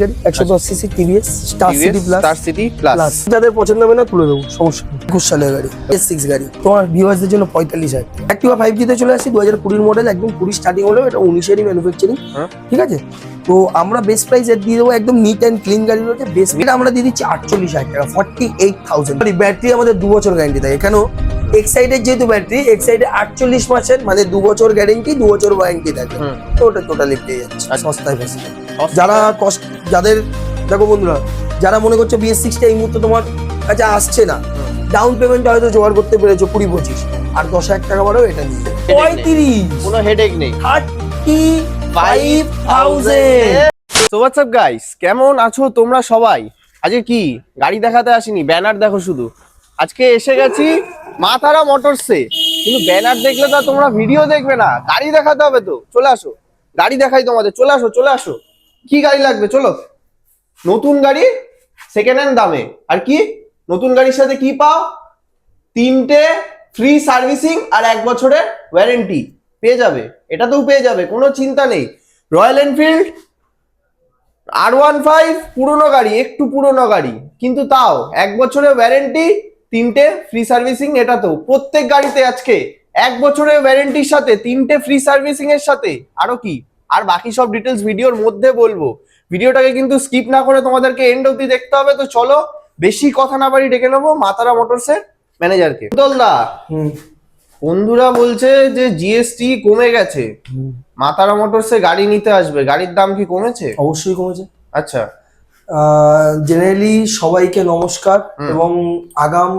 গাড়ি একশো দশ CC TVS Star City Plus যাদের পছন্দ হবে না তুলে দেবো সমস্যা নেই। একুশ সালের গাড়ি এস সিক্স গাড়ি। তোমার ভিউয়ার্সদের জন্য পঁয়তাল্লিশ হাজার। অ্যাক্টিভা ফাইভ জিতে চলে আসি দু হাজার কুড়ির মডেল একদম কুড়ি স্টার্টিং হলেও এটা উনিশেরই ম্যানুফ্যাকচারিং। ঠিক আছে? তো আমরা বেস্ট প্রাইস দিয়ে দেবো একদম নিট অ্যান্ড ক্লিন গাড়ি রয়েছে। বেস্ট এটা আমরা দিয়ে দিচ্ছি আটচল্লিশ হাজার টাকা ফর্টি এইট থাউজেন্ড ব্যাটারি আমাদের দু বছর গ্যারান্টি থাকে এখানেও এক্সাইডের যেহেতু ব্যাটারি এক্সাইডে আটচল্লিশ মাসের মানে দু বছর গ্যারেন্টি দু বছর ওয়ারেন্টি থাকে। তো ওটা টোটালি পেয়ে যাচ্ছে আচ্ছা। সস্তায় ফেসিলিটি যারা কষ্ট যাদের দেখো বন্ধুরা যারা মনে করছ বিএস সিক্সটা এই মুহূর্তে তোমার কাছে আসছে না। ডাউন পেমেন্ট হয়তো জোগাড় করতে পেরেছ কুড়ি পঁচিশ। আর দশ হাজার টাকা বাড়াও এটা নিয়ে। পঁয়ত্রিশ। কোনো হেডেক নেই। থার্টি ফাইভ থাউজেন্ড তো হোয়াটসঅ্যাপ গাইস কেমন আছো তোমরা সবাই? আজকে কি? গাড়ি দেখাতে আসিনি ব্যানার দেখো শুধু। আজকে এসে গেছি মা তারা মোটরসে কিন্তু ব্যানার দেখলে তো তোমরা ভিডিও দেখবে না। গাড়ি দেখাতে হবে তো। চলে আসো। গাড়ি দেখাই তোমাদের। চলে আসো চলে আসো। কি গাড়ি লাগবে? চলো। নতুন গাড়ি সেকেন্ড হ্যান্ড দামে। আর কি? নতুন গাড়ির সাথে কি পাও? তিনটে ফ্রি সার্ভিসিং আর এক বছরের ওয়ারেন্টি পেয়ে যাবে। এটা এটাতেও পেয়ে যাবে, কোনো চিন্তা নেই। Royal Enfield R one five পুরোনো গাড়ি, একটু পুরোনো গাড়ি। কিন্তু তাও, এক বছরের ওয়ারেন্টি তিনটে ফ্রি সার্ভিসিং এটা তো প্রত্যেক গাড়িতে আজকে এক বছরের ওয়ারেন্টির সাথে, তিনটে ফ্রি সার্ভিসিং এর সাথে। আরও কি? আর বাকি সব ডিটেলস ভিডিওর মধ্যে বলব। ভিডিওটাকে কিন্তু স্কিপ না করে তোমাদেরকে এন্ড অব্দি দেখতে হবে। তো চলো বেশি কথা না বাড়ি ডেকে নেব মাতারা মোটরসের ম্যানেজারকে দা বন্ধুরা বলছে যে জিএসটি কমে গেছে। মাতারা মোটরসে গাড়ি নিতে আসবে। গাড়ির দাম কি কমেছে? অবশ্যই কমেছে। আচ্ছা। জেনারেলি সবাইকে নমস্কার এবং আগাম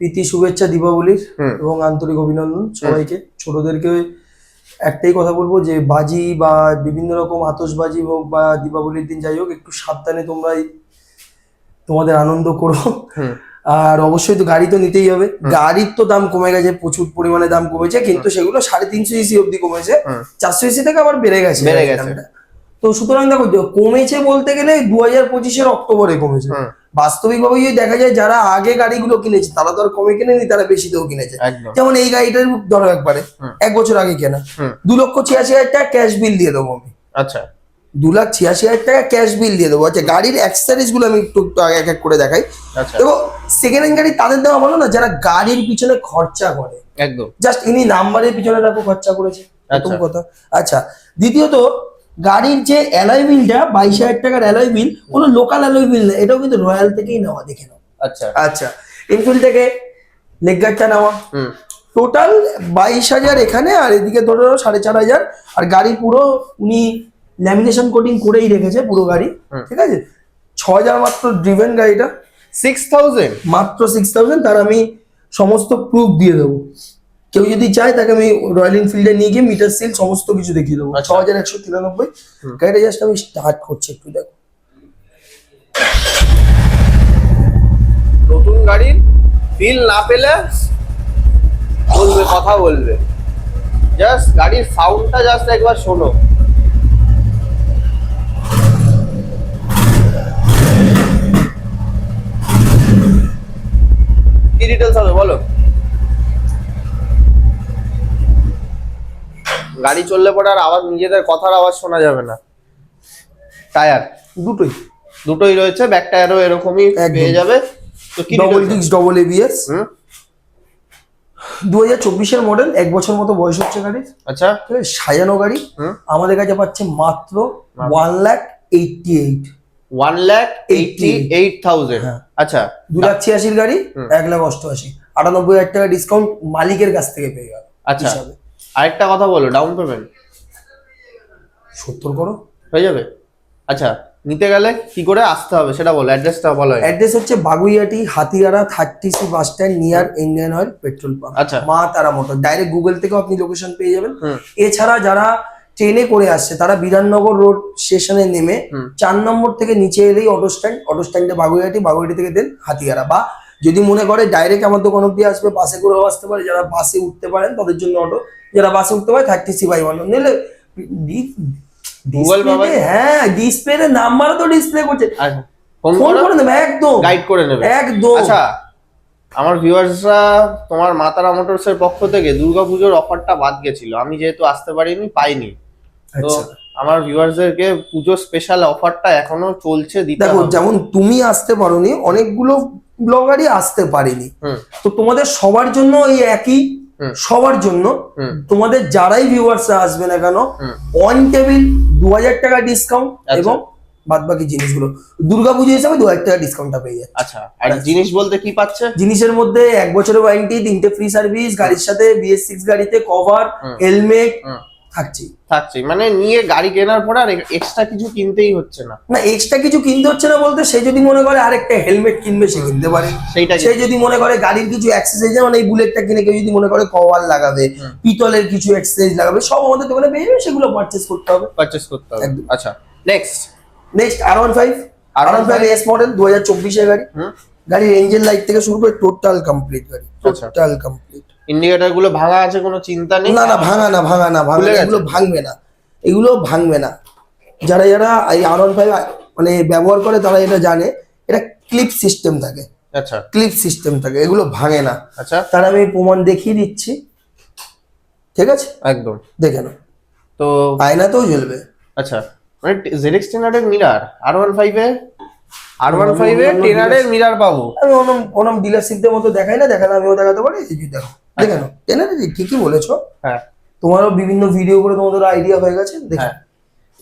প্রীতি শুভেচ্ছা দীপাবলির এবং আন্তরিক অভিনন্দন সবাইকে। ছোটদেরকে একটাই কথা বলব যে বাজি বা বিভিন্ন রকম আতশবাজি হোক বা দীপাবলির দিন যাই হোক একটু সাবধানে তোমরা তোমাদের আনন্দ করো। আর অবশ্যই তো গাড়ি তো নিতেই হবে। গাড়ির তো দাম কমে গেছে প্রচুর পরিমাণে দাম কমেছে কিন্তু সেগুলো সাড়ে তিনশো ইসি অব্দি কমেছে। চারশো ইসি থেকে আবার বেড়ে গেছে বেড়ে গেছে। তো সুতরাং দেখো কমেছে বলতে গেলে দু হাজার পঁচিশের অক্টোবরে কমেছে। বাস্তবিকভাবে যদি দেখা যায় যারা আগে গাড়িগুলো কিনেছে তারা তো আর কমে কিনেনি তারা বেশিতেও কিনেছে। যেমন এই গাড়িটার ধরো একবারে এক বছর আগে কেনা। দু লক্ষ ছিয়াশি হাজার টাকা ক্যাশ বিল দিয়ে দেবো আমি। আচ্ছা। দু লাখ ছিয়াশি হাজার টাকা ক্যাশ বিল দিয়ে দেবো। আচ্ছা গাড়ির অ্যাক্সেসরিজগুলো আমি একটু এক এক করে দেখাই। আচ্ছা। দেখো সেকেন্ড হ্যান্ড গাড়ি তাদের দেওয়া বলো না যারা গাড়ির পিছনে খরচা করে। একদম। জাস্ট ইনি নাম্বারের পিছনে রাখো খরচা করেছে। প্রথম আচ্ছা। কথা। আচ্ছা দ্বিতীয়ত গাড়ির যে অ্যালয় বিলটা বাইশ হাজার টাকার অ্যালয় বিল কোনো লোকাল অ্যালয় বিল না এটাও কিন্তু রয়্যাল থেকেই নেওয়া দেখে নাও। আচ্ছা। আচ্ছা ইনফিল্ড থেকে লেগ গার্ডটা নেওয়া। হুম। টোটাল বাইশ হাজার এখানে আর এদিকে ধরে সাড়ে চার হাজার আর গাড়ি পুরো উনি ল্যামিনেশন কোটিং করেই রেখেছে পুরো গাড়ি ঠিক আছে? ছ হাজার মাত্র ড্রিভেন গাড়িটা। সিক্স থাউজেন্ড মাত্র সিক্স থাউজেন্ড তার আমি সমস্ত প্রুফ দিয়ে দেবো। কেউ যদি চায় তাকে আমি রয়্যাল এনফিল্ডে নিয়ে গিয়ে মিটার সিল সমস্ত কিছু দেখিয়ে দেবো। ছ আচ্ছা। হাজার একশো তিরানব্বই। গাড়িটা জাস্ট আমি স্টার্ট করছি একটু দেখো। নতুন গাড়ির ফিল না পেলে বলবে কথা বলবে। জাস্ট গাড়ির সাউন্ডটা জাস্ট একবার শোনো। কি ডিটেলস হবে বলো? গাড়ি চললে পরে আর আওয়াজ নিজেদের কথার আওয়াজ শোনা যাবে না। টায়ার দুটোই। দুটোই রয়েছে ব্যাক টায়ারও এরকমই। পেয়ে যাবে। তো কি ডবল ডিক্স ডবল এবিএস হুম? দু হাজার চব্বিশের মডেল এক বছর মতো বয়স হচ্ছে গাড়ির। আচ্ছা? সাজানো গাড়ি। আমাদের কাছে পাচ্ছে মাত্র one lakh eighty eight one lakh eighty eight thousand. আচ্ছা। দু লাখ ছিয়াশির গাড়ি এক লাখ অষ্টআশি। আটানব্বই হাজার টাকা ডিসকাউন্ট মালিকের কাছ থেকে পেয়ে গেল আচ্ছা। আরেকটা কথা বলো ডাউন পেমেন্ট সত্তর করো। হয়ে যাবে? আচ্ছা নিতে গেলে কি করে আসতে হবে সেটা বলো অ্যাড্রেসটা বলো। অ্যাড্রেস হচ্ছে Baguiati Hatiara thirty C bus stand near Indian Oil petrol pump আচ্ছা। মা তারা মোটর ডাইরেক্ট গুগল থেকেও আপনি লোকেশন পেয়ে যাবেন। এছাড়া যারা ট্রেনে করে আসছে। তারা বিধাননগর রোড স্টেশনে নেমে চার নম্বর থেকে নিচে এলেই অটো স্ট্যান্ড অটো স্ট্যান্ডে বাগুইয়াটি বাগুইয়াটি থেকে দেন হাতিয়ারা। বা যদি মনে করে ডাইরেক্ট আমার দোকান অব্দি আসবে বাসে করেও আসতে পারে। যারা বাসে উঠতে পারেন তাদের জন্য অটো যারা বাসে উঠতে পারে থার্টি সি বাই ওয়ান নিলে হ্যাঁ ডিসপ্লে নাম্বারও তো ডিসপ্লে করছে। ফোন করে দেবে একদম। গাইড করে নেবে। একদম। আচ্ছা আমার ভিউয়ার্সরা তোমার মাতারা মোটরসের পক্ষ থেকে দুর্গাপুজোর অফারটা বাদ গেছিল। আমি যেহেতু আসতে পারিনি পাইনি। তো আচ্ছা। আমার ভিউয়ার্সদেরকে পুজো স্পেশাল অফারটা এখনও চলছে দিতে দেখো যেমন তুমি আসতে পারোনি অনেকগুলো ব্লগারই আসতে পারেনি। তো তোমাদের সবার জন্য এই একই সবার জন্য তোমাদের যারাই ভিউয়ার্স আসবে না কেন। অন টেবিল দু হাজার টাকা ডিসকাউন্ট আচ্ছা। এবং বাদ বাকি জিনিসগুলো। দুর্গাপুজো হিসাবে দু হাজার টাকা ডিসকাউন্টটা পেয়ে যাচ্ছে। আচ্ছা আর জিনিস বলতে কি পাচ্ছে? জিনিসের মধ্যে এক বছরের ওয়ারেন্টি তিনটে ফ্রি সার্ভিস গাড়ির সাথে বিএস সিক্স গাড়িতে কভার হেলমেট থাকছে থাকছে মানে নিয়ে গাড়ি কেনার পর আর এক্সট্রা কিছু কিনতেই হচ্ছে না। না এক্সট্রা কিছু কিনতে হচ্ছে না বলতে সে যদি মনে করে আরেকটা হেলমেট কিনবে সে কিনতে পারে। সেইটা সে যদি মনে করে গাড়ির কিছু অ্যাক্সেসরিজ যেমন এই বুলেটটা কিনে কেউ যদি মনে করে কভার লাগাবে পিতলের কিছু অ্যাক্সেসরিজ লাগাবে সব আমাদের দোকানে পেয়ে যাবে সেগুলো পারচেস করতে হবে। পারচেস করতে হবে। আচ্ছা next next R one five R one five S model দু হাজার চব্বিশের গাড়ি। গাড়ির এঞ্জিন লাইট থেকে শুরু করে টোটাল কমপ্লিট গাড়ি। আচ্ছা। টোটাল কমপ্লিট ইন্ডিকেটরগুলো ভাঙা আছে কোনো চিন্তা নেই? না না ভাঙা না ভাঙা না ভাঙা? এগুলো ভাঙবে না। এগুলো ভাঙবে না। যারা যারা এই আর ওয়ান ফাইভ মানে ব্যবহার করে তারা এটা জানে। এটা ক্লিপ সিস্টেম থাকে। আচ্ছা। ক্লিপ সিস্টেম থাকে। এগুলো ভাঙে না। আচ্ছা। তার আমি প্রমাণ দেখিয়ে দিচ্ছি। ঠিক আছে? একদম। দেখে নাও। তো আয়নাতেও জ্বলবে। আচ্ছা। মানে জেডএক্স টেনারের মিরার। আর ওয়ান ফাইভে আর ওয়ান ফাইভে টেনারের মিরার পাবো। আমি ওনম ওনম ডিলারশিপদের মতো দেখাই না। দেখালে আমিও দেখাতে পারি। এই দেখো। দেখে নাও। কেন ঠিকই বলেছ। হ্যাঁ। তোমারও বিভিন্ন ভিডিও করে তোমাদের আইডিয়া হয়ে গেছে দেখে। হ্যাঁ।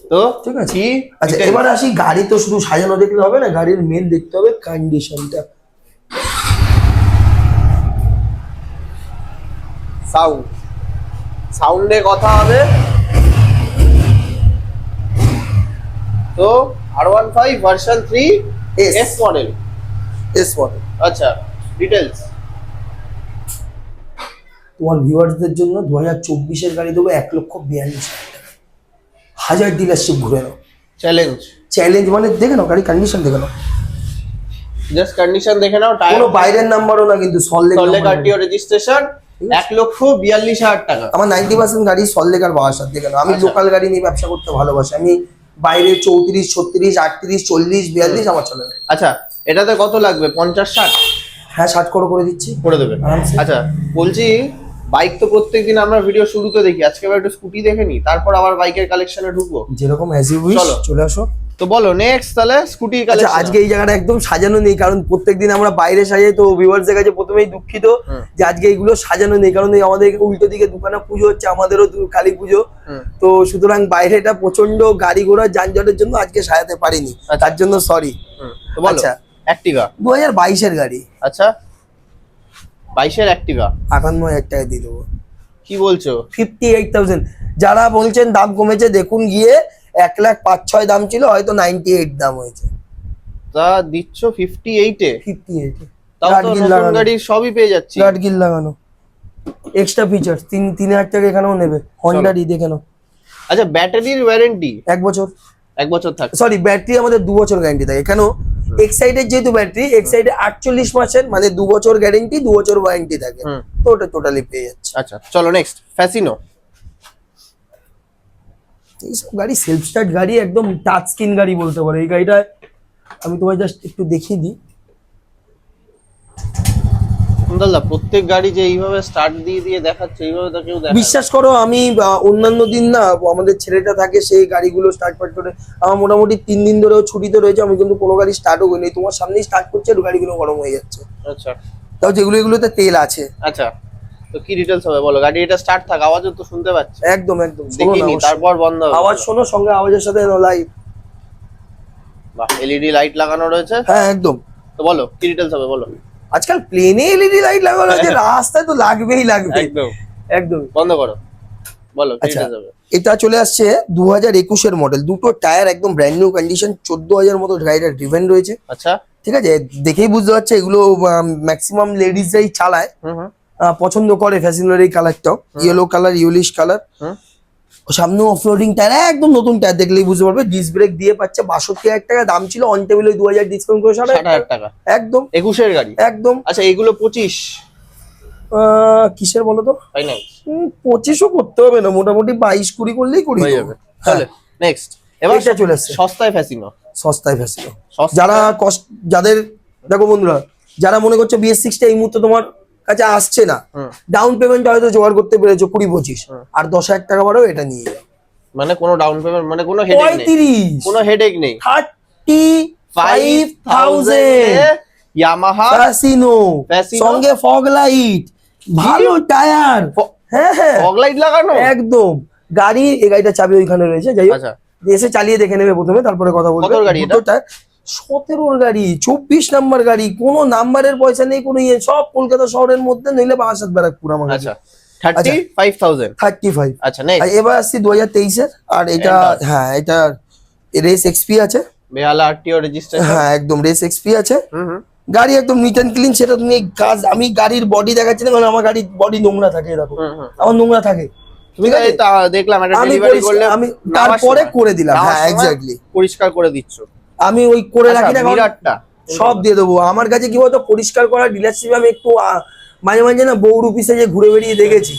তো ঠিক আছে। আচ্ছা? এবার আসি গাড়ি তো শুধু সাজানো দেখলে হবে না গাড়ির মেন দেখতে হবে কন্ডিশনটা সাউন্ড সাউন্ডে কথা হবে। তো R one five version three. S model S model আচ্ছা ডিটেলস তোমার ভিউয়ার্সদের জন্য দু হাজার চব্বিশের গাড়ি দেবো এক লক্ষ বিয়াল্লিশ হাজার ডিলারশিপ ঘুরে নাও। চ্যালেঞ্জ চ্যালেঞ্জ মানে দেখে নাও গাড়ি কন্ডিশন দেখে নাও। জাস্ট কন্ডিশন দেখে নাও টায়ার কোনো বাইরের নাম্বারও না কিন্তু সল্লেক সল্লেক আরটিও রেজিস্ট্রেশন এক লক্ষ বিয়াল্লিশ হাজার টাকা। আমার নাইনটি পার্সেন্ট গাড়ি সল্লেক আর বাসার দেখে নাও। আমি আচ্ছা। লোকাল গাড়ি নিয়ে ব্যবসা করতে ভালোবাসি। আমি বাইরে চৌত্রিশ ছত্রিশ আটত্রিশ চল্লিশ বিয়াল্লিশ আমার চলে না আচ্ছা এটাতে কত লাগবে? পঞ্চাশ ষাট? হ্যাঁ ষাট করে করে দিচ্ছি। করে দেবে। আচ্ছা বলছি বাইক তো প্রত্যেকদিন আমরা ভিডিও শুরুতে দেখি। আজকে আবার একটু স্কুটি দেখে নি তারপর আবার বাইকের কালেকশনে ঢুকবো। যেরকম অ্যাজ ইউ উইশ চলে। আসো। তো বলো নেক্সট তাহলে স্কুটি আচ্ছা কালেকশন আজকে এই জায়গাটা একদম সাজানো নেই কারণ প্রত্যেকদিন আমরা বাইরে সাজাই তো ভিউয়ার্সদের কাছে প্রথমেই দুঃখিত যে আজকে এইগুলো সাজানো নেই কারণ এই আমাদের উল্টো দিকে দোকানে পুজো হচ্ছে আমাদেরও কালী পুজো। তো সুতরাং বাইরেটা প্রচণ্ড গাড়ি ঘোড়া যানজটের জন্য আজকে সাজাতে পারিনি। আচ্ছা। তার জন্য সরি তো বলো আচ্ছা। অ্যাক্টিভা দু হাজার বাইশের গাড়ি। আচ্ছা। বাইশের অ্যাক্টিভা। আটান্ন হাজার টাকা দিয়ে দেবো। কি বলছো? ফিফটি এইট থাউজেন্ড যারা বলছেন দাম কমেছে দেখুন গিয়ে এক লাখ পাঁচ ছয় দাম ছিল হয়তো নাইনটি এইট দাম হয়েছে। তা দিচ্ছ ফিফটি এইটে ফিফটি এইট তাও তো নতুন সবই পেয়ে যাচ্ছি। গার্ড গিল লাগানো। এক্সট্রা ফিচার তিন তিন হাজার টাকা এখানেও নেবে। হন্ডারই দেখে নাও। আচ্ছা ব্যাটারির ওয়ারেন্টি এক বছর। এক বছর থাকে। সরি ব্যাটারি আমাদের দু বছর গ্যারান্টি থাকে। কেন এক্সাইডের যেহেতু ব্যাটারি এক সাইডে আটচল্লিশ মাসের মানে দু বছর গ্যারেন্টি দু বছর ওয়ারেন্টি থাকে। তো ওটা টোটালি পেয়ে যাচ্ছে। আচ্ছা চলো নেক্সট ফ্যাসিনো এইসব গাড়ি সেলফ স্টার্ট গাড়ি একদম টাচ স্ক্রিন গাড়ি বলতে পারো। এই গাড়িটা আমি তোমায় জাস্ট একটু দেখিয়ে দিই। দাদা প্রত্যেক গাড়ি যে এইভাবে স্টার্ট দিয়ে দিয়ে দেখাচ্ছে এইভাবে তো কেউ দেখা বিশ্বাস করো আমি অন্যান্য দিন না আমাদের ছেলেটা থাকে সেই গাড়িগুলো স্টার্ট ফার্ট করে আমার মোটামুটি তিন দিন ধরেও ছুটিতে রয়েছে আমি কিন্তু কোনো গাড়ি স্টার্টও করিনি। তোমার সামনেই স্টার্ট করছে আর গাড়িগুলো গরম হয়ে যাচ্ছে। আচ্ছা। তাও যেগুলো এগুলোতে তেল আছে। আচ্ছা। তো কি ডিটেলস হবে বলো? গাড়ি এটা স্টার্ট থাক আওয়াজও তো শুনতে পাচ্ছি। একদম একদম। দেখিনি তারপর বন্ধ আওয়াজ শোনো সঙ্গে আওয়াজের সাথে লাইভ বাহ এলইডি লাইট লাগানো রয়েছে। হ্যাঁ একদম। তো বলো কি ডিটেলস হবে বলো? আজকাল প্লেনে এলইডি লাইট লাগানো যে রাস্তায় তো লাগবেই লাগবে। একদম। একদম। বন্ধ করো। বলো আচ্ছা এটা চলে আসছে দু হাজার একুশের মডেল দুটো টায়ার একদম ব্র্যান্ড নিউ কন্ডিশন চোদ্দ হাজার মতো গাড়িটা ড্রিভেন রয়েছে। আচ্ছা। ঠিক আছে? দেখেই বুঝতে পারছে এগুলো ম্যাক্সিমাম লেডিসরাই চালায়। পছন্দ করে ফ্যাশনের এই কালারটাও ইয়েলো কালার ইউলিশ কালার হুম। সামনে অফরোডিং টায়ার একদম নতুন টায়ার দেখলেই বুঝতে পারবে। ডিস ব্রেক দিয়ে পাচ্ছে বাষট্টি হাজার টাকা দাম ছিল অন টেবিল ওই দু হাজার ডিসকাউন্ট করে ষাট ষাট হাজার টাকা। একদম। একুশের গাড়ি? একদম। আচ্ছা এগুলো পঁচিশ? কিসের বলো তো? পঁচিশও করতে হবে না মোটামুটি বাইশ কুড়ি করলেই করি হয়ে যাবে। চলে নেক্সট এবার এটা চলে আসছে। সস্তায় ফ্যাসিনো সস্তায় ফ্যাসিনো যারা কষ্ট যাদের দেখো বন্ধুরা যারা মনে করছে বিএস সিক্সটা এই মুহূর্তে তোমার কাছে আসছে না। ডাউন পেমেন্ট হয়তো জোগাড় করতে পেরেছ কুড়ি পঁচিশ। আর দশ হাজার টাকা বাড়াও এটা নিয়ে যাও। মানে কোনো ডাউন পেমেন্ট মানে কোনো হেডেক নেই। কোনো হেডেক নেই। Thirty five thousand Yamaha Fascino সঙ্গে ফগ লাইট ভালো টায়ার হ্যাঁ হ্যাঁ। ফগ লাইট লাগানো? একদম। গাড়ি এই গাড়িটা চাবি ওইখানে রয়েছে। যাই হোক আচ্ছা। এসে চালিয়ে দেখে নেবে প্রথমে তারপরে কথা বলবে। গাড়ি এটা? সতেরোর গাড়ি চব্বিশ নাম্বার গাড়ি কোনো নাম্বারের পয়সা নেই কোনো ইয়ে সব কলকাতা শহরের মধ্যে নইলে বারাসাত ব্যারাকপুর আমার কাছে। আচ্ছা আচ্ছা। আর এবার আসছি দু হাজার তেইশের আর এটা হ্যাঁ এটা রেস এক্সপি আছে। বেহালা আরটিও রেজিস্ট্রেশন হ্যাঁ একদম রেস এক্সপি আছে। হুম গাড়ি একদম নিট অ্যান্ড ক্লিন সেটা তুমি কাজ আমি গাড়ির বডি দেখাচ্ছি না কারণ আমার গাড়ির বডি নোংরা থাকে দেখো। আমার নোংরা থাকে। ঠিক আছে? দেখলাম আমি তারপরে করে দিলাম, হ্যাঁ, পরিষ্কার করে দিচ্ছ। আমি ওই করে আচ্ছা, রাখি না মিরারটা সব দিয়ে দেবো। আমার কাছে কি বলতো পরিষ্কার করা ডিলারশিপ আমি একটু মাঝে মাঝে না বউ রুপিসে যে ঘুরে বেরিয়ে দেখেছি।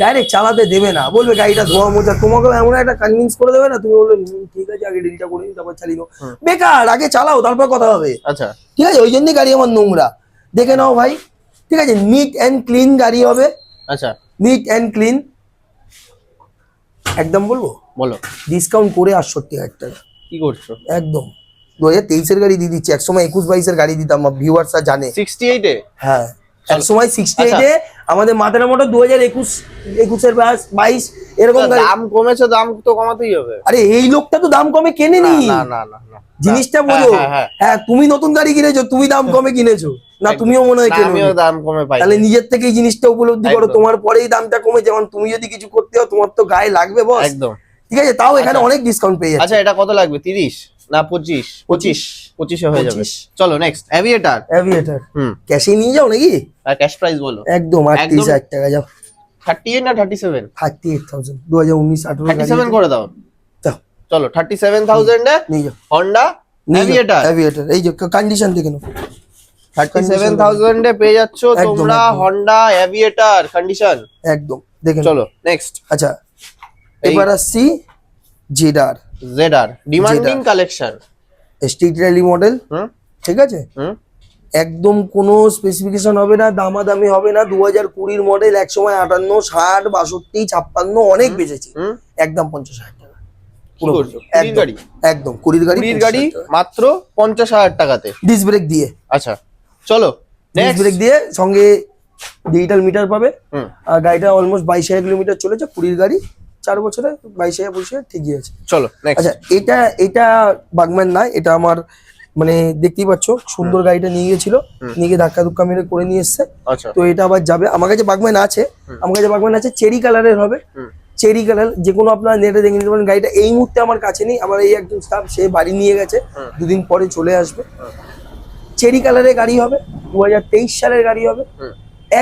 ডাইরেক্ট চালাতে দেবে না। বলবে গাড়িটা ধোয়া মোজা তোমাকে এমন একটা কনভিন্স করে দেবে না? তুমি বলবে ঠিক আছে আগে ডিলটা করে তারপর চালিয়ে দাও বেকার আগে চালাও তারপর কথা হবে। আচ্ছা। ঠিক আছে ওই জন্যই গাড়ি আমার নোংরা। দেখে নাও ভাই। ঠিক আছে নিট অ্যান্ড ক্লিন গাড়ি হবে। আচ্ছা। নিট অ্যান্ড ক্লিন একদম বলব? বলো। ডিসকাউন্ট করে আটষট্টি হাজার টাকা। কি করছ? একদম। দু হাজার তেইশের গাড়ি দিয়ে দিচ্ছি। একসময় একুশ বাইশের গাড়ি দিতাম ভিউয়ার্সরা জানে। সিক্সটি এইটে হ্যাঁ। এক সময় সিক্সটি আচ্ছা। এইটে আমাদের মাথার মোটর দু হাজার একুশ একুশের বাইশ- এরকম দাম কমেছে দাম তো কমাতেই হবে। আরে এই লোকটা তো দাম কমে কেনেনি না না। না না জিনিসটা হ্যাঁ, বোঝো। হ্যাঁ, হ্যাঁ। হ্যাঁ তুমি নতুন গাড়ি কিনেছো তুমি দাম কমে কিনেছো। না তুমিও মনে হয় কেনো আমিও দাম কমে পাই তাহলে নিজের থেকে এই জিনিসটা উপলব্ধি করো। তোমার পরেই দামটা কমে। যেমন তুমি যদি কিছু করতে হও তোমার তো গায়ে লাগবে বস। একদম। ঠিক আছে? তাও এখানে আচ্ছা। অনেক ডিসকাউন্ট পেয়ে যাচ্ছে। আচ্ছা এটা কত লাগবে? তিরিশ না পঁচিশ? পঁচিশ। পঁচিশে হয়ে যাবে। চলো নেক্সট অ্যাভিয়েটার অ্যাভিয়েটার হুম। ক্যাশে নিয়ে যাও নাকি? আর ক্যাশ প্রাইস বলো। একদম আটত্রিশ হাজার টাকা যাও। থার্টি এইট না thirty seven thirty eight thousand দু হাজার উনিশ আঠারো থার্টি সেভেন করে দাও। চলো থার্টি সেভেন থাউজেন্ডে নিয়ে যাও। হন্ডা অ্যাভিয়েটার অ্যাভিয়েটার এই যে কন্ডিশন দেখে নাও। থার্টি সেভেন থাউজেন্ডে পেয়ে যাচ্ছ তোমরা। হন্ডা অ্যাভিয়েটার কন্ডিশন একদম দেখে চলো নেক্সট আচ্ছা এবার আসছি জেডার। জেডার demanding collection street rally model হুম। ঠিক আছে? হুম। একদম কোনো স্পেসিফিকেশন হবে না দামাদামি হবে না দু হাজার কুড়ির মডেল এক সময় আটান্ন ষাট বাষট্টি ছাপ্পান্ন অনেক বেঁচেছে। একদম পঞ্চাশ হাজার টাকা। একদম। কুড়ির গাড়ি কুড়ির গাড়ি মাত্র পঞ্চাশ হাজার টাকাতে। ডিস ব্রেক দিয়ে। আচ্ছা চলো ডিস ব্রেক দিয়ে সঙ্গে ডিজিটাল মিটার পাবে। আর গাড়িটা অলমোস্ট বাইশ হাজার কিলোমিটার চলেছে কুড়ির গাড়ি। চার বছরে বাইশ হাজার ঠিকই আছে চলো আচ্ছা এটা এটা বাগম্যান না এটা আমার মানে দেখতেই পাচ্ছ সুন্দর গাড়িটা নিয়ে গেছিল নিয়ে গিয়ে ধাক্কা ধুক্কা মেরে করে নিয়ে এসছে। আচ্ছা। তো এটা আবার যাবে। আমার কাছে বাগম্যান আছে আমার কাছে বাগম্যান আছে চেরি কালারের হবে। চেরি কালার যে কোনো আপনার নেটে দেখে নিতে পারেন গাড়িটা এই মুহূর্তে আমার কাছে নেই। আমার এই একজন স্টাফ সে বাড়ি নিয়ে গেছে দুদিন পরে চলে আসবে। চেরি কালারের গাড়ি হবে দু তেইশ সালের গাড়ি হবে।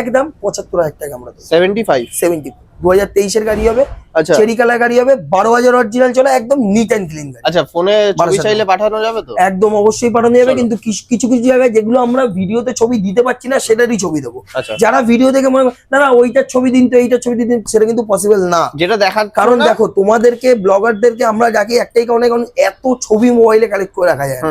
একদম পঁচাত্তর হাজার টাকা আমরা সেভেন্টি ফাইভ সেভেন্টি দু হাজার তেইশের গাড়ি হবে আচ্ছা। চেরি কালার গাড়ি হবে বারো হাজার অরিজিনাল চলে একদম নিট অ্যান্ড ক্লিন গাড়ি। আচ্ছা ফোনে ছবি চাইলে পাঠানো যাবে তো? একদম অবশ্যই পাঠানো যাবে কিন্তু কিছু কিছু জায়গায় যেগুলো আমরা ভিডিওতে ছবি দিতে পারছি না সেটারই ছবি দেবো। আচ্ছা। যারা ভিডিও দেখে মনে না না ওইটার ছবি দিন তো এইটার ছবি দিন সেটা কিন্তু পসিবল না। যেটা দেখার কারণ দেখো তোমাদেরকে ব্লগারদেরকে আমরা ডাকি একটাই কারণে কারণ এত ছবি মোবাইলে কালেক্ট করে রাখা যায়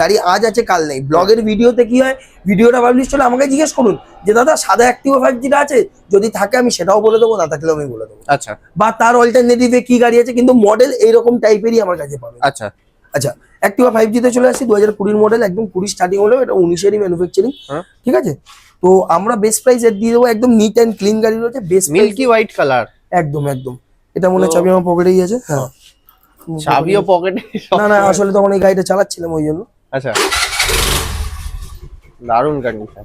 গাড়ি আজ আছে কাল নেই। ব্লগের ভিডিওতে কি হয় ভিডিওটা পাবলিশ হলে আমাকে জিজ্ঞেস করুন যে দাদা সাদা অ্যাক্টিভ ফাইভ জিটা আছে যদি থাকে আমি সেটাও বলে দেবো না থাকলেও আমি বলে দেবো। আচ্ছা। বা তার অল্টারনেটিভে কি গাড়ি আছে কিন্তু মডেল এইরকম টাইপেরই আমার কাছে পাবে। আচ্ছা। আচ্ছা অ্যাক্টিভা ফাইভ জিতে চলে আসছি দু হাজার কুড়ির মডেল একদম কুড়ি স্টার্টিং হলো এটা উনিশেরই ম্যানুফ্যাকচারিং। ঠিক আছে? তো আমরা বেস্ট প্রাইস এর দিয়ে দেবো একদম নিট অ্যান্ড ক্লিন গাড়ি রয়েছে বেস্ট মিল্কি হোয়াইট কালার একদম একদম। এটা মনে তো- চাবি আমার পকেটেই আছে হ্যাঁ। চাবিও পকেটে না না আসলে তখন এই গাড়িটা চালাচ্ছিলাম ওই জন্য। আচ্ছা। দারুণ কন্ডিশন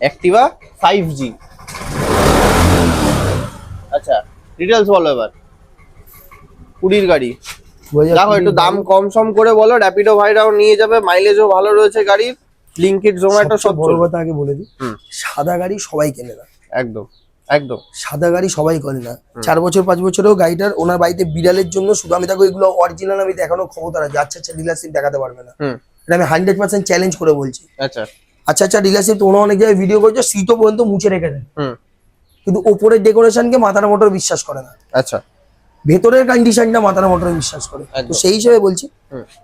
অ্যাক্টিভা ফাইভ জি। আচ্ছা ডিটেলস বলো এবার। কুড়ির গাড়ি। দেখো একটু দাম কম সম করে বলো র্যাপিডো ভাইরাও নিয়ে যাবে মাইলেজও ভালো রয়েছে গাড়ির ব্লিঙ্কিট জোম্যাটো সব বড়। কথা আগে বলে দিই সাদা গাড়ি সবাই কেনে না। একদম একদম। সাদা গাড়ি সবাই করে না। চার বছর পাঁচ বছরেও গাড়িটার ওনার বাড়িতে বিড়ালের জন্য শুধু আমি দেখো এগুলো অরিজিনাল আমি দেখানো ক্ষমতা আছে আচ্ছা আচ্ছা ডিলারশিপ দেখাতে পারবে না। এটা আমি হান্ড্রেড পার্সেন্ট চ্যালেঞ্জ করে বলছি। আচ্ছা। আচ্ছা আচ্ছা ডিলারশিপ তোমরা অনেক জায়গায় ভিডিও করছ সিটও পর্যন্ত মুছে রেখে দেয়। কিন্তু ওপরের ডেকোরেশনকে মাথার মোটর বিশ্বাস করে না। আচ্ছা। ভেতরের কন্ডিশনটা মাথার মোটর বিশ্বাস করে। তো সেই হিসেবে বলছি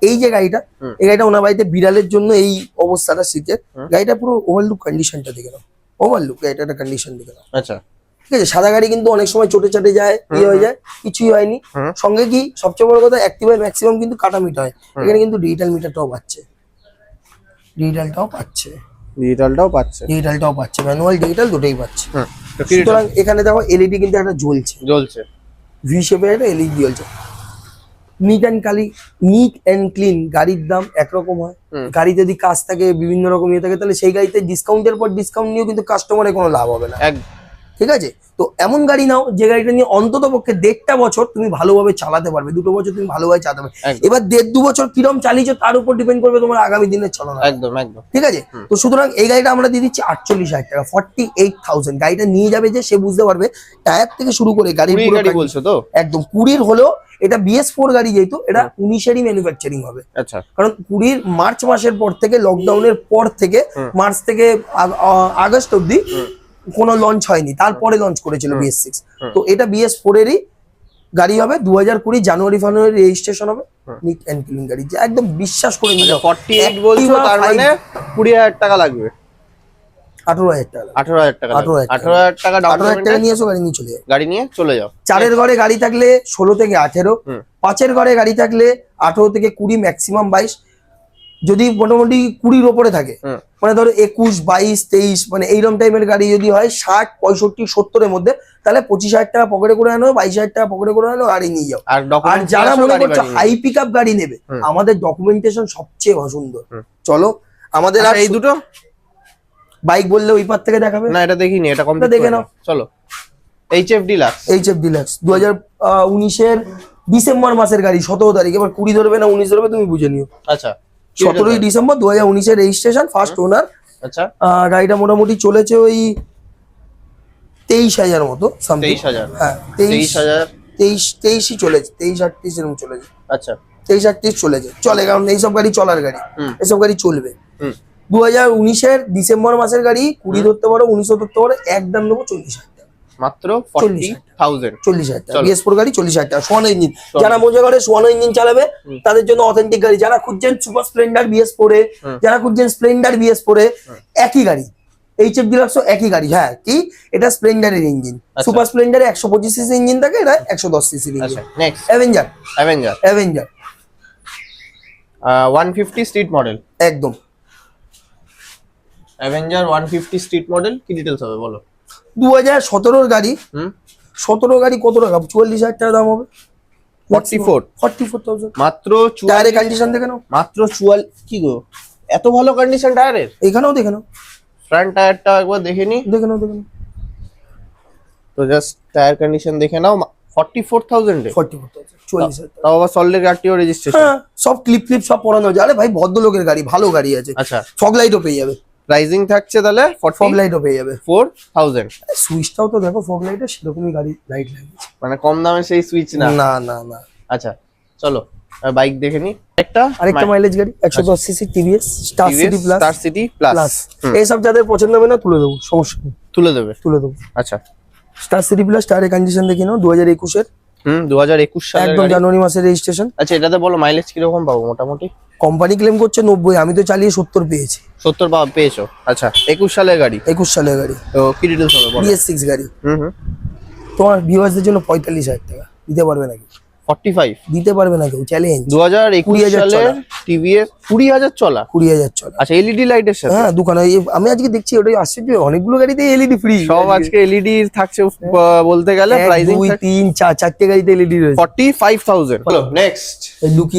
এই যে গাড়িটা এই গাড়িটা ওনার বাড়িতে বিড়ালের জন্য এই অবস্থাটা শীতের। গাড়িটা পুরো ওভারলুক কন্ডিশনটা দেখে নাও। ওভারলুক গাড়িটার কন্ডিশন দেখে নাও। আচ্ছা। ঠিক আছে সাদা গাড়ি কিন্তু অনেক সময় চটে চাটে যায় ইয়ে হয়ে যায় কিছুই হয়নি। সঙ্গে কি সবচেয়ে বড় কথা অ্যাক্টিভার ম্যাক্সিমাম কিন্তু কাটা মিটার হয়। এখানে কিন্তু ডিজিটাল মিটারটাও পাচ্ছে। ডিজিটালটাও পাচ্ছে। ডিজিটালটাও পাচ্ছে। ডিজিটালটাও পাচ্ছে ম্যানুয়াল ডিজিটাল দুটোই পাচ্ছে। সুতরাং এখানে দেখো এলইডি কিন্তু একটা জ্বলছে। জ্বলছে। ভি শেপের একটা এলইডি জ্বলছে। নিট অ্যান্ড কালি নিট অ্যান্ড ক্লিন গাড়ির দাম একরকম হয়। গাড়ি যদি কাজ থাকে বিভিন্ন রকম ইয়ে থাকে তাহলে সেই গাড়িতে ডিসকাউন্টের পর ডিসকাউন্ট নিয়েও কিন্তু কাস্টমারের কোনো লাভ হবে না। এক ঠিক আছে? তো এমন গাড়ি নাও যে গাড়িটা নিয়ে অন্তত পক্ষে দেড়টা বছর তুমি ভালোভাবে চালাতে পারবে দুটো বছর তুমি ভালোভাবে চালাতে পারবে। এবার দেড় দু বছর কিরম চালিয়েছো তার উপর ডিপেন্ড করবে তোমার আগামী দিনের চালানো। একদম একদম। ঠিক আছে? তো সুতরাং এই গাড়িটা আমরা দিয়ে দিচ্ছি আটচল্লিশ হাজার টাকা ফর্টি এইট থাউজেন্ড গাড়িটা নিয়ে যাবে যে সে বুঝতে পারবে টায়ার থেকে শুরু করে গাড়ির পুরো বলছো তো? একদম কুড়ির হলেও এটা বিএস ফোর গাড়ি যেহেতু এটা উনিশেরই ম্যানুফ্যাকচারিং হবে। আচ্ছা। কারণ কুড়ির মার্চ মাসের পর থেকে লকডাউনের পর থেকে মার্চ থেকে আগস্ট অব্দি কোনো লঞ্চ হয়নি তারপরে লঞ্চ করেছিল বিএস সিক্স তো এটা বিএস ফোর এরই গাড়ি হবে দু হাজার কুড়ি জানুয়ারি ফানুয়ারি রেজিস্ট্রেশন হবে নিট অ্যান্ড ক্লিন গাড়ি। যে একদম বিশ্বাস করে নিয়ে যাও ফর্টি এইট বলছো তার মানে কুড়ি হাজার টাকা লাগবে। আঠারো হাজার টাকা। আঠারো হাজার টাকা আঠারো হাজার টাকা। আঠারো হাজার টাকা ডাউন আঠারো হাজার টাকা নিয়ে এসো গাড়ি নিয়ে চলে যাও। গাড়ি নিয়ে চলে যাও। চারের ঘরে গাড়ি থাকলে ষোলো থেকে আঠেরো পাঁচের ঘরে গাড়ি থাকলে আঠেরো থেকে কুড়ি ম্যাক্সিমাম বাইশ যদি মোটামুটি কুড়ির ওপরে থাকে মানে ধরো একুশ বাইশ তেইশ মানে এইরকম টাইমের গাড়ি যদি হয় ষাট পঁয়ষট্টি সত্তরের মধ্যে তাহলে পঁচিশ হাজার টাকা পকেটে করে আনো বাইশ হাজার টাকা পকেটে করে আনো গাড়ি নিয়ে যাও। আর আর যারা মনে করছ হাই পিক আপ গাড়ি নেবে আমাদের ডকুমেন্টেশন সবচেয়ে অসুন্দর। চলো আমাদের আর আচ্ছা, এই দুটো? বাইক বললে ওই পার থেকে দেখাবে? না এটা দেখিনি এটা কমপ্লিট দেখে নাও। চলো। H F Deluxe H F Deluxe দু হাজার উনিশের ডিসেম্বর মাসের গাড়ি সতেরো তারিখ এবার কুড়ি ধরবে না উনিশ ধরবে তুমি বুঝে নিও। আচ্ছা। সতেরোই ডিসেম্বর দু হাজার উনিশের রেজিস্ট্রেশন ফার্স্ট ওনার আচ্ছা। গাড়িটা মোটামুটি চলেছে ওই তেইশ হাজার মতো। তেইশ হাজার। হ্যাঁ তেইশ হাজার। তেইশ তেইশই চলেছে তেইশ আটত্রিশ এরকম চলেছে। আচ্ছা। তেইশ আটত্রিশ চলেছে। চলে কারণ এইসব গাড়ি চলার গাড়ি। এসব গাড়ি চলবে। দু হাজার উনিশের ডিসেম্বর মাসের গাড়ি কুড়ি ধরতে পারো উনিশশো ধরতে পারো একদম দেবো চল্লিশ হাজার মাত্র ফর্টি থাউজেন্ড চল্লিশ হাজার টাকা। বিএস ফোর গাড়ি চল্লিশ হাজার টাকা। সোয়ানো ইঞ্জিন যারা মজা করে সোয়ানো ইঞ্জিন চালাবে তাদের জন্য অথেন্টিক গাড়ি। যারা খুঁজছেন সুপার স্প্লেন্ডার বিএস ফোরে যারা খুঁজছেন স্প্লেন্ডার বিএস ফোরে একই গাড়ি। এইচ এফ ডিলাক্সও একই গাড়ি। হ্যাঁ কি? এটা স্প্লেন্ডারের ইঞ্জিন। সুপার স্প্লেন্ডারে একশো পঁচিশ সিসি ইঞ্জিন থাকে এটা একশো দশ আচ্ছা engine next Avenger Avenger Avenger one fifty street model একদম। Avenger one fifty street model কি ডিটেলস হবে বলো? দু হাজার সতেরোর গাড়ি। সতেরো গাড়ি কত টাকা? চুয়াল্লিশ হাজার টাকা দাম হবে। 44 ফর্টি ফোর থাউজেন্ড মাত্র টায়ারের কন্ডিশন দেখে নাও। মাত্র চুয়াল কি গো? এত ভালো কন্ডিশন টায়ারের এখানেও দেখে নাও। ফ্রন্ট টায়ারটা একবার দেখে নি। দেখে নাও দেখে নাও। তো জাস্ট টায়ার কন্ডিশন দেখে নাও। ফর্টি ফোর থাউজেন্ডে ফর্টি ফোর থাউজেন্ড তাও আবার সল্টের রেজিস্ট্রেশন হ্যাঁ সব ক্লিপ ক্লিপ সব পরানো যায় আরে ভাই ভদ্রলোকের গাড়ি ভালো গাড়ি আছে। আচ্ছা। ফগ লাইটও পেয়ে যাবে। প্রাইজিং থাকছে তাহলে ফগ লাইটও পেয়ে যাবে। ফোর থাউজেন্ড সুইচটাও তো দেখো ফগ লাইটে সেরকমই গাড়ি লাইট লাগিয়েছে মানে কম দামে সেই সুইচ না? না না না। আচ্ছা চলো বাইক দেখে নি। একটা আরেকটা মাইলেজ গাড়ি একশো দশ CC TVS Star City Plus Star City Plus plus এইসব যাদের পছন্দ হবে না তুলে দেবো সমস্যা নেই। তুলে দেবে? তুলে দেবো। আচ্ছা। স্টার সিটি প্লাস টায়ারের কন্ডিশন দেখে নাও দু হাজার একুশের। হুম 2021 সালের জানুয়ারি মাসের রেজিস্ট্রেশন আচ্ছা এটাতে বলো মাইলেজ পাবো মোটামুটি? কোম্পানি ক্লেম করছে 90 আমি তো চালিয়ে 70 পেয়েছি। পেয়েছ? আচ্ছা 21 সালের গাড়ি? 21 সালের গাড়ি। গাড়ি। হুম হুম। তোমার জন্য 45000 টাকা দিতে পারবে নাকি? 45 দিতে পারবে না কেউ চ্যালেঞ্জ চলা। চলা। আচ্ছা এলইডি লাইটের হ্যাঁ দোকানে আমি আজকে দেখছি ওটাই অনেকগুলো এলইডি ফ্রি সব আজকে থাকছে হ্যাঁ। বলতে গেলে নেক্সট লুকি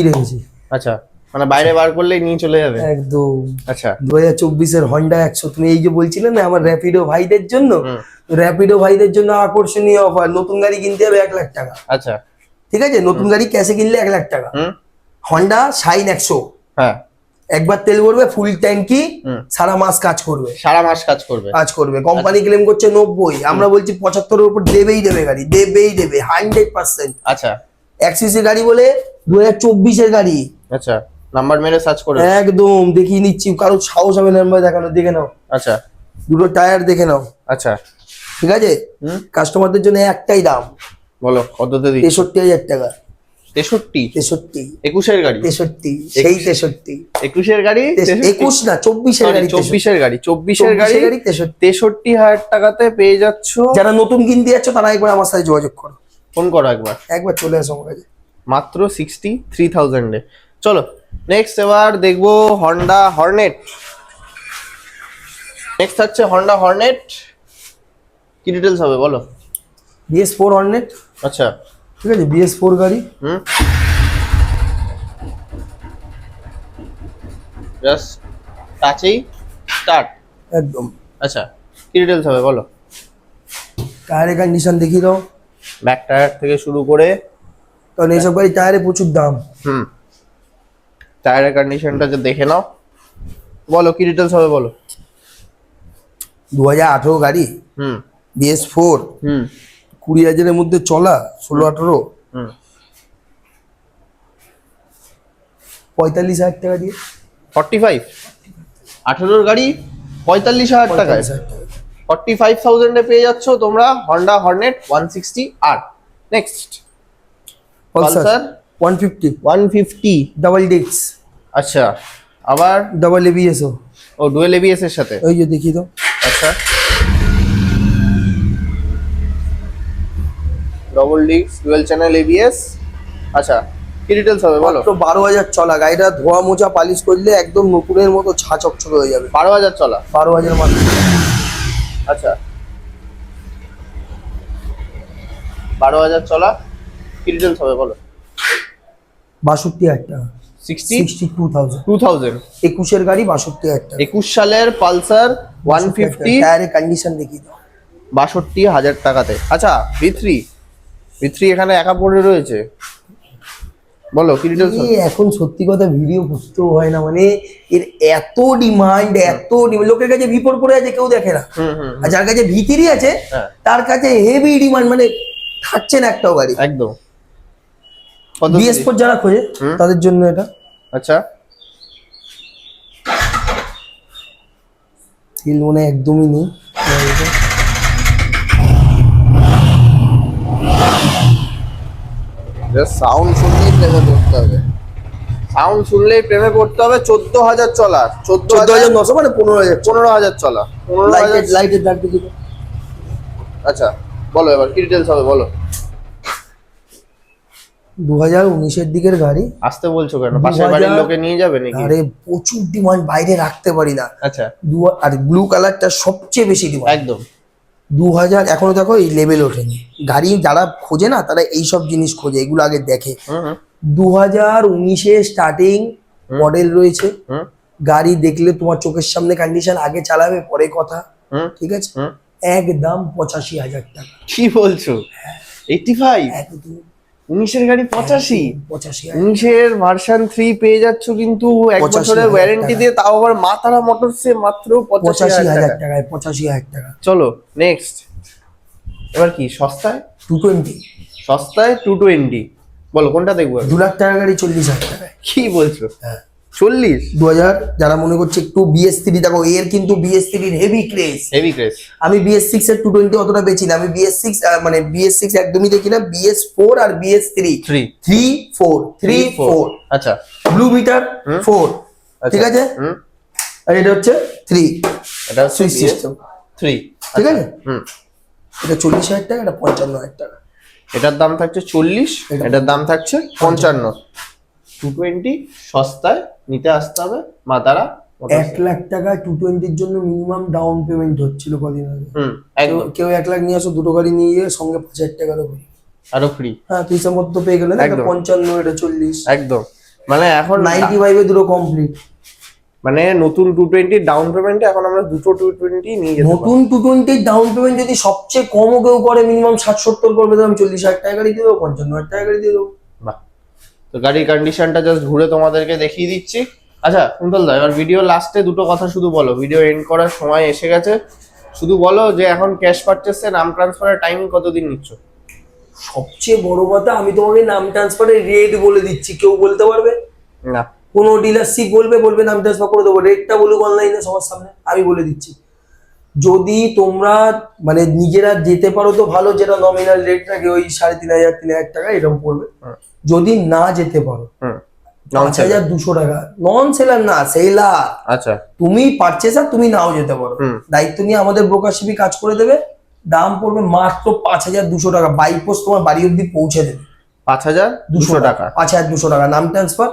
আচ্ছা মানে বাইরে বার করলেই নিয়ে চলে যাবে। একদম। আচ্ছা। হন্ডা 100 তুমি এই যে না আমার র‍্যাপিডো জন্য? র‍্যাপিডো ভাইদের জন্য আকর্ষণীয় অফার নতুন গাড়ি কিনতে হবে এক লাখ টাকা। আচ্ছা। ঠিক আছে? নতুন গাড়ি ক্যাশে কিনলে এক লাখ টাকা। হন্ডা সাইন একশো। হ্যাঁ। একবার তেল ভরবে ফুল ট্যাঙ্কি। সারা মাস কাজ করবে। সারা মাস কাজ করবে। কাজ করবে। কোম্পানি ক্লেম করছে নব্বই। আমরা বলছি পঁচাত্তরের উপর দেবেই দেবে গাড়ি দেবেই দেবে হান্ড্রেড পার্সেন্ট আচ্ছা। এক্সিসি গাড়ি বলে দু হাজার চব্বিশের গাড়ি। আচ্ছা। নাম্বার মেরে সার্চ করে একদম দেখিয়ে নিচ্ছি। কারও সাহস হবে নাম্বার দেখানো দেখে নাও। আচ্ছা। দুটো টায়ার দেখে নাও। আচ্ছা। ঠিক আছে? কাস্টমারদের জন্য একটাই দাম। বলো কততে দিই তেষট্টি হাজার টাকা। তেষট্টি? তেষট্টি। একুশের গাড়ি? তেষট্টি। সেই তেষট্টি। একুশের গাড়ি? একুশ না চব্বিশের গাড়ি চব্বিশের গাড়ি। চব্বিশের গাড়ি গাড়ি তেষট্টি। হাজার টাকাতে পেয়ে যাচ্ছ। যারা নতুন কিনতে যাচ্ছ তারা একবার আমার সাথে যোগাযোগ করো। ফোন করো একবার। একবার চলে আসো আমার কাছে। মাত্র সিক্সটি থ্রি থাউজেন্ডে চলো নেক্সট এবার দেখব হন্ডা হর্নেট নেক্সট হচ্ছে হন্ডা হর্নেট কি ডিটেলস হবে বলো? বিএস ফোর হন্ড্রেড আচ্ছা। ঠিক আছে বিএস ফোর গাড়ি। হুম। জাস্ট টাচেই স্টার্ট একদম। আচ্ছা কি ডিটেলস হবে বলো? টায়ারের কন্ডিশন দেখিয়ে দাও। ব্যাক টায়ার থেকে শুরু করে কারণ এইসব গাড়ি টায়ারে প্রচুর দাম। হুম। টায়ারের কন্ডিশনটা যে দেখে নাও। বলো কি ডিটেলস হবে বলো? দু হাজার আঠেরো গাড়ি। হুম। বিএস ফোর হুম। কুড়ি হাজারের মধ্যে চলা ষোলো আঠেরো। হুম। পঁয়তাল্লিশ হাজার টাকা দিয়ে। Forty five? আঠেরোর গাড়ি পঁয়তাল্লিশ হাজার টাকা। ফর্টি ফাইভ থাউজেন্ডে পেয়ে যাচ্ছ তোমরা হন্ডা হর্নেট ওয়ান সিক্সটি আর next Pulsar one fifty one fifty double ডিক্স আচ্ছা আবার? ডাবল এবিএসও ও ডুয়েল এবিএস এর সাথে? ওই যে দেখি তো। আচ্ছা। ডবল ডিক্স ডুয়েল চ্যানেল এবিএস আচ্ছা কি ডিটেলস হবে বলো? মাত্র বারো হাজার চলা গাড়িটা ধোয়া মোছা পালিশ করলে একদম নতুনের মতো ছা চকচক হয়ে যাবে। বারো হাজার চলা? বারো হাজার মাত্র। আচ্ছা। বারো হাজার চলা কি ডিটেলস হবে বলো? বাষট্টি হাজার টাকা। একুশের গাড়ি বাষট্টি হাজার টাকা। একুশ সালের পালসার ওয়ান ফিফটি টায়ারের কন্ডিশন দেখিয়ে দাও। বাষট্টি হাজার টাকাতে। আচ্ছা ভি থ্রি থ্রি এখানে একা পড়ে রয়েছে? বলো কি ডিটেলস এখন সত্যি কথা ভিডিও বুঝতেও হয় না মানে এর এত ডিমান্ড এত লোকের কাছে ভিপোর পড়ে আছে কেউ দেখে না। আর যার কাছে ভিতিরি আছে হ্যাঁ। তার কাছে হেভি ডিমান্ড মানে থাকছে না একটাও গাড়ি একদম। বিএস ফোর যারা খোঁজে তাদের জন্য এটা। আচ্ছা। ফিল মনে একদমই নেই। সাউন্ড শুনলেই প্রেমে পড়তে হবে। সাউন্ড শুনলেই প্রেমে পড়তে হবে চোদ্দ হাজার চলা চোদ্দ হাজার নশো মানে পনেরো হাজার পনেরো হাজার চলা। পনেরো হাজার লাইটের দাগ দেখি আচ্ছা বলো এবার কি ডিটেলস হবে বলো। দু হাজার উনিশের দিকের গাড়ি। আসতে বলছো কেন? পাশের বাড়ির লোকে নিয়ে যাবে নাকি? আরে প্রচুর ডিমান্ড বাইরে রাখতে পারি না। আচ্ছা। দু আর ব্লু কালারটা সবচেয়ে বেশি ডিমান্ড একদম। দু হাজার এখনও দেখো এই লেভেল ওঠেনি। গাড়ি যারা খোঁজে না তারা এইসব জিনিস খোঁজে এগুলো আগে দেখে। দু হাজার উনিশে স্টার্টিং মডেল রয়েছে। গাড়ি দেখলে তোমার চোখের সামনে কন্ডিশন আগে চালাবে পরে কথা। ঠিক আছে? একদম পঁচাশি হাজার টাকা। কি বলছো? এইটি ফাইভ একদম উনিশের গাড়ি পঁচাশি। পঁচাশি উনিশের ভার্সান থ্রি পেয়ে যাচ্ছ কিন্তু এক বছরের ওয়ারেন্টি দিয়ে তাও আবার মাতারা মোটরসে মাত্র পঁচাশি হাজার টাকায় পঁচাশি হাজার টাকা। চলো নেক্সট এবার কি সস্তায়? টু টোয়েন্টি সস্তায় টু টোয়েন্টি বলো কোনটা দেখব? দু লাখ টাকা গাড়ি চল্লিশ হাজার টাকায়। কি বলছো? হ্যাঁ। চল্লিশ? দু হাজার যারা মনে করছে একটু বিএস থ্রি দেখো এর কিন্তু বিএস থ্রির হেভি ক্রেজ হেভি ক্রেস আমি বিএস সিক্স এর টু টোয়েন্টি অতটা বেছি না। আমি বিএস সিক্স মানে বিএস সিক্স একদমই দেখি না। বিএস ফোর আর BS three three three four three four আচ্ছা। ব্লু মিটার ফোর আচ্ছা। ঠিক আছে? হুম। আর এটা হচ্ছে থ্রি এটা সুইচ সিস্টেম থ্রি ঠিক আছে? হুম। এটা চল্লিশ হাজার টাকা এটা পঞ্চান্ন হাজার টাকা। এটার দাম থাকছে চল্লিশ এটা- এটার দাম থাকছে পঞ্চান্ন। টু টোয়েন্টি সস্তায় নিতে আসতে হবে মা তারা এক লাখ টাকা টু টোয়েন্টির জন্য মিনিমাম ডাউন পেমেন্ট হচ্ছিল কদিন আগে। হুম কেউ- কেউ এক লাখ নিয়ে আসো দুটো গাড়ি নিয়ে গিয়ে সঙ্গে পাঁচ হাজার টাকারও করি আরও ফ্রি হ্যাঁ তুই মতো পেয়ে গেলে না। পঞ্চান্ন এটা চল্লিশ। একদম। মানে এখন নাইনটি ফাইভে দুটো কমপ্লিট মানে নতুন টু টোয়েন্টি ডাউন পেমেন্টে এখন আমরা দুটো টু টোয়েন্টি নিয়ে পারব। নতুন টু টোয়েন্টির ডাউন পেমেন্ট যদি সবচেয়ে কমও কেউ করে মিনিমাম ষাট সত্তর করবে তো আমি চল্লিশ হাজার টাকা গাড়ি দিয়ে দেবো পঞ্চান্ন হাজার টাকা গাড়ি দিয়ে দেবো। বাহ। তো গাড়ির কন্ডিশনটা জাস্ট ঘুরে তোমাদেরকে দেখিয়ে দিচ্ছি। আচ্ছা কুন্তল দা এবার ভিডিও লাস্টে দুটো কথা শুধু বলো। ভিডিও এন্ড করার সময় এসে গেছে। শুধু বলো যে এখন ক্যাশ পারচেসে নাম ট্রান্সফারের টাইম কতদিন নিচ্ছ? সবচেয়ে বড় কথা আমি তোমাকে নাম ট্রান্সফারের রেট বলে দিচ্ছি। কেউ বলতে পারবে? না। কোনো ডিলারশিপ বলবে বলবে নাম ট্রান্সফার করে দেবো। রেটটা বলুক অনলাইনে সবার সামনে আমি বলে দিচ্ছি। যদি তোমরা মানে নিজেরা যেতে পারো তো ভালো যেটা নমিনাল রেট থাকে ওই সাড়ে তিন হাজার তিন হাজার টাকা এরকম পড়বে। হুম। যদি না যেতে পারো পাঁচ হাজার দুশো টাকা। নন সেলার না সেলার আচ্ছা। তুমি পারচেসার তুমি নাও যেতে পারো। দায়িত্ব নিয়ে আমাদের ব্রোকারশিপই কাজ করে দেবে। দাম পড়বে মাত্র পাঁচ হাজার দুশো টাকা। বাই পোস্ট তোমার বাড়ি অব্দি পৌঁছে দেবে। পাঁচ হাজার দুশো টাকা। পাঁচ হাজার দুশো টাকা। নাম transfer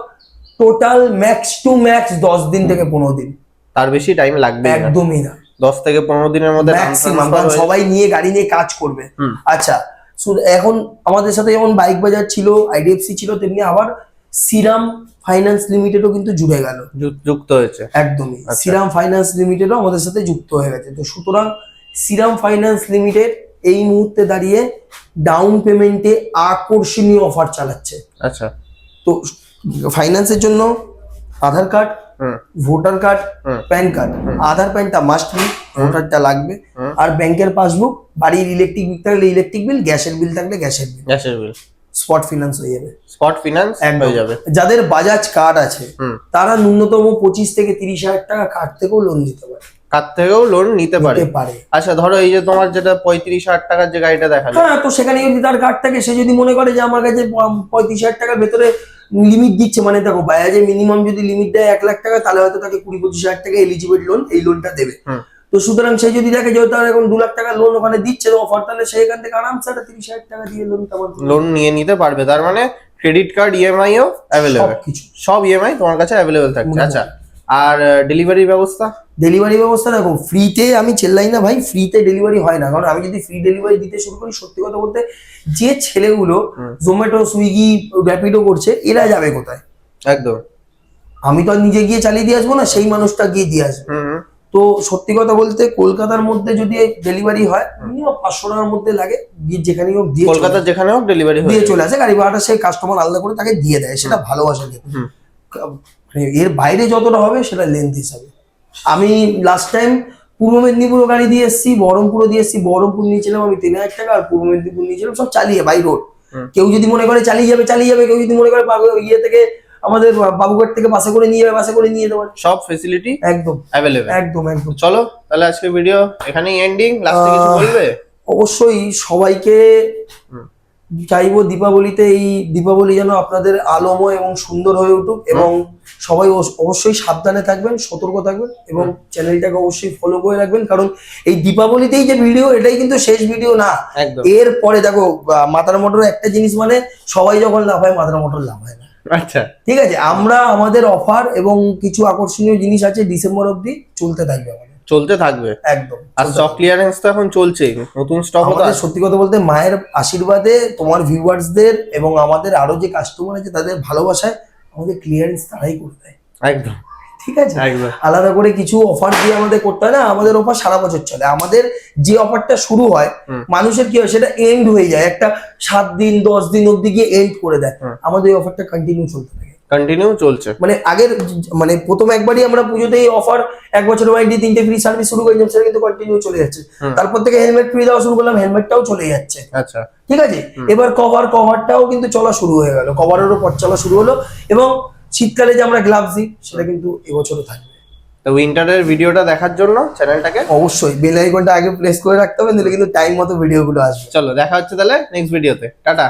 total max to max দশ দিন থেকে পনেরো দিন। তার বেশি টাইম লাগবে একদমই না। দশ থেকে পনেরো দিনের মধ্যে ম্যাক্সিমাম সবাই নিয়ে গাড়ি নিয়ে কাজ করবে। আচ্ছা এখন আমাদের সাথে যেমন বাইক বাজার ছিল আইডিএফসি ছিল তেমনি আবার সিরাম ফাইন্যান্স লিমিটেডও কিন্তু জুড়ে গেল। যুক্ত হয়েছে। একদমই। সিরাম ফাইন্যান্স লিমিটেডও আমাদের সাথে যুক্ত হয়ে গেছে। তো সুতরাং সিরাম ফাইন্যান্স লিমিটেড এই মুহূর্তে দাঁড়িয়ে ডাউন পেমেন্টে আকর্ষণীয় অফার চালাচ্ছে। আচ্ছা। তো ফাইন্যান্সের জন্য Aadhaar card voter card PAN card. Aadhaar প্যানটা মাস্ট বি ভোটারটা লাগবে। আর ব্যাংকের পাসবুক বাড়ির ইলেকট্রিক বিল থাকলে ইলেকট্রিক বিল গ্যাসের বিল থাকলে গ্যাসের বিল গ্যাসের বিল স্পট ফিনান্স হয়ে যাবে। Spot finance. হয়ে যাবে। যাদের বাজাজ কার্ড আছে তারা ন্যূনতম পঁচিশ থেকে তিরিশ হাজার টাকা কার্ড থেকেও লোন নিতে পারে। কার থেকেও লোন নিতে পারে। পারে। আচ্ছা ধরো এই যে তোমার যেটা পঁয়ত্রিশ হাজার টাকার যে গাড়িটা দেখালে। হ্যাঁ তো সেখানে যদি তার কার্ড থাকে সে যদি মনে করে যে আমার কাছে পঁয়ত্রিশ হাজার টাকার ভেতরে লিমিট দিচ্ছে। মানে দেখো বাজাজে মিনিমাম যদি লিমিট দেয় এক লাখ টাকা তাহলে হয়তো তাকে কুড়ি পঁচিশ হাজার টাকা এলিজিবল লোন এই লোনটা দেবে। তো সুতরাং সে যদি দেখে যে তার এখন দু লাখ টাকা লোন ওখানে দিচ্ছে অফার তাহলে সে এখান থেকে আরামসে একটা তিরিশ হাজার টাকা দিয়ে লোন লোন নিয়ে নিতে পারবে। তার মানে ক্রেডিট কার্ড ইএমআই ও অ্যাভেলেবেল সব ইএমআই তোমার কাছে অ্যাভেলেবেল থাকছে। আচ্ছা আর ডেলিভারি ব্যবস্থা? ডেলিভারি ব্যবস্থা দেখো ফ্রিতে আমি চেল্লাই না ভাই ফ্রিতে ডেলিভারি হয় না। কারণ আমি যদি ফ্রি ডেলিভারি দিতে শুরু করি সত্যি কথা বলতে যে ছেলেগুলো। জোম্যাটো সুইগি র্যাপিডো করছে এরা যাবে কোথায়? একদম। আমি তো আর নিজে গিয়ে চালিয়ে দিয়ে আসব না সেই মানুষটা গিয়ে দিয়ে আসবে। তো সত্যি কথা বলতে কলকাতার মধ্যে যদি ডেলিভারি হয় মিনিমাম পাঁচশো টাকার মধ্যে লাগে যেখানে হোক দিয়ে চলে কলকাতার যেখানে হোক ডেলিভারি দিয়ে চলে আসে গাড়ি ভাড়াটা সেই কাস্টমার আলাদা করে তাকে দিয়ে দেয় সেটা ভালোবাসা। মানে এর বাইরে যতটা হবে সেটা লেন্থ হিসাবে। আমি লাস্ট টাইম পূর্ব মেদিনীপুরও গাড়ি দিয়ে এসেছি বহরমপুরও দিয়ে এসেছি বহরমপুর নিয়েছিলাম আমি তিন হাজার টাকা আর পূর্ব মেদিনীপুর নিয়েছিলাম সব চালিয়ে বাই রোড কেউ যদি মনে করে চালিয়ে যাবে চালিয়ে যাবে কেউ যদি মনে করে ইয়ে থেকে আমাদের বাবুঘাট থেকে বাসে করে নিয়ে যাবে বাসে করে নিয়ে পারে। সব ফেসিলিটি একদম। অ্যাভেলেবেল একদম একদম। চলো তাহলে আজকে ভিডিও এখানেই এন্ডিং লাস্টে কিছু বলবে? অবশ্যই সবাইকে। চাইব দীপাবলিতে এই দীপাবলি যেন আপনাদের আলোময় এবং সুন্দর হয়ে উঠুক এবং সবাই অবশ্য- অবশ্যই সাবধানে থাকবেন সতর্ক থাকবেন এবং চ্যানেলটাকে অবশ্যই ফলো করে রাখবেন। কারণ এই দীপাবলিতেই যে ভিডিও এটাই কিন্তু শেষ ভিডিও না। এর পরে দেখো মাথার মোটর একটা জিনিস মানে সবাই যখন লাভ হয় মাথার মোটর লাভ হয় না। আচ্ছা। ঠিক আছে? আমরা আমাদের অফার এবং কিছু আকর্ষণীয় জিনিস আছে ডিসেম্বর অব্দি চলতে থাকবে চলতে থাকবে। একদম। আর স্টক ক্লিয়ারেন্স তো এখন চলছেই নতুন স্টক আমাদের সত্যি কথা বলতে মায়ের আশীর্বাদে তোমার ভিউয়ার্সদের এবং আমাদের আরও যে কাস্টমার আছে তাদের ভালোবাসায় আমাদের ক্লিয়ারেন্স তারাই করে দেয়। একদম। ঠিক আছে? আলাদা করে কিছু অফার দিয়ে আমাদের করতে হয় না আমাদের অফার সারা বছর চলে। আমাদের যে অফারটা শুরু হয় মানুষের কি হয় সেটা এন্ড হয়ে যায়। একটা সাত দিন দশ দিন অব্দি গিয়ে এন্ড করে দেয়। আমাদের এই অফারটা কন্টিনিউ চলতে থাকে। কন্টিনিউ চলছে। মানে আগের মানে প্রথম একবারই আমরা পুজোতে এই অফার এক বছর ওয়ারেন্টি তিনটে ফ্রি সার্ভিস শুরু করেছিলাম সেটা কিন্তু কন্টিনিউ চলে যাচ্ছে। তারপর থেকে হেলমেট ফ্রি দেওয়া শুরু করলাম হেলমেটটাও চলে যাচ্ছে। আচ্ছা। ঠিক আছে? এবার কভার কভারটাও কিন্তু চলা শুরু হয়ে গেল। কভারেরও পথ চলা শুরু হলো এবং শীতকালে যে আমরা গ্লাভস দিই সেটা কিন্তু এবছরও থাকবে। তো উইন্টারের ভিডিওটা দেখার জন্য চ্যানেলটাকে অবশ্যই। বেল আইকনটা আগে প্রেস করে রাখতে হবে নাহলে কিন্তু টাইম মতো ভিডিওগুলো আসবে। চলো দেখা হচ্ছে তাহলে নেক্সট ভিডিওতে টাটা।